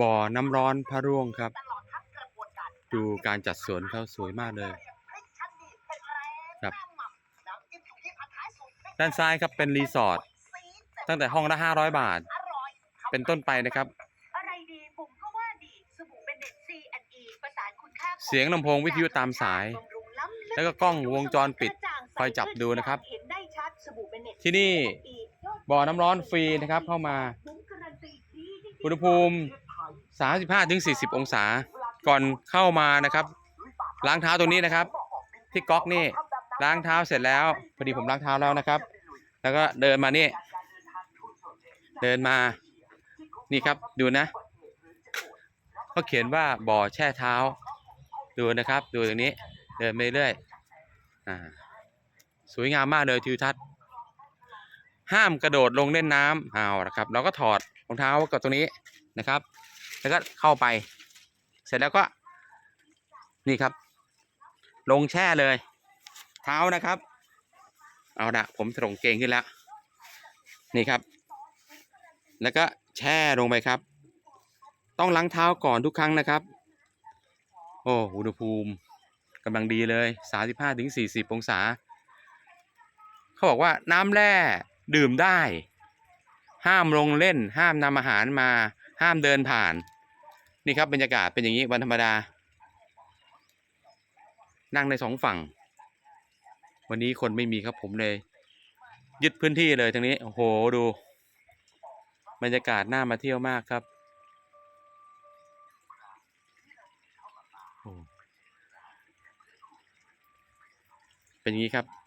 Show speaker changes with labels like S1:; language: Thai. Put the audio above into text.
S1: บ่อน้ำร้อนพระร่วงครับ
S2: ดูการ
S1: จัดสวนเขาสวยมากเลยครับ ด้านซ้ายครับเป็นรีสอร์ทตั้งแต่ห้องละ500บาท เป็นต้นไปนะครับ
S2: เสี
S1: ยงลำโพงวิทยุตามสาย แล้วก็กล้องวงจรปิดคอยจับดูนะครับ ที่นี่บ่อน้ำร้อนฟรีนะครับเข้ามาอุณหภูมิ 35-40 องศา ก่อนเข้ามานะครับ ล้างเท้าตรงนี้นะครับ ที่ก๊อกนี่ล้างเท้าเสร็จแล้วพอดีผมล้างเท้าแล้วนะครับ แล้วก็เดินมานี่ เดินมานี่ครับดูนะเขาเขียนว่าบ่อแช่เท้า ดูนะครับ ดูตรงนี้ เดินไปเรื่อยอ่าสวยงามมากเลยทิวทัศน์ห้ามกระโดดลงเล่นน้ำเอาละครับ เราก็ถอดรองเท้ากับตรงนี้นะครับ แล้วก็เข้าไป เสร็จแล้วก็ นี่ครับ ลงแช่เลย เท้านะครับ เอาละผมส่งเกงขึ้นแล้ว นี่ครับ แล้วก็แช่ลงไปครับ ต้องล้างเท้าก่อนทุกครั้งนะครับ โอ้อุณหภูมิกำลังดีเลย 35-40 องศา เขาบอกว่าน้ำแร่ดื่มได้ ห้ามลงเล่น ห้ามนำอาหารมา ห้ามเดินผ่าน นี่ครับบรรยากาศเป็นอย่างนี้วันธรรมดา นั่งในสองฝั่ง วันนี้คนไม่มีครับผมเลย ยึดพื้นที่เลยตรงนี้โอ้โหดู บรรยากาศน่ามาเที่ยวมากครับโอ้เป็นอย่างนี้ครับ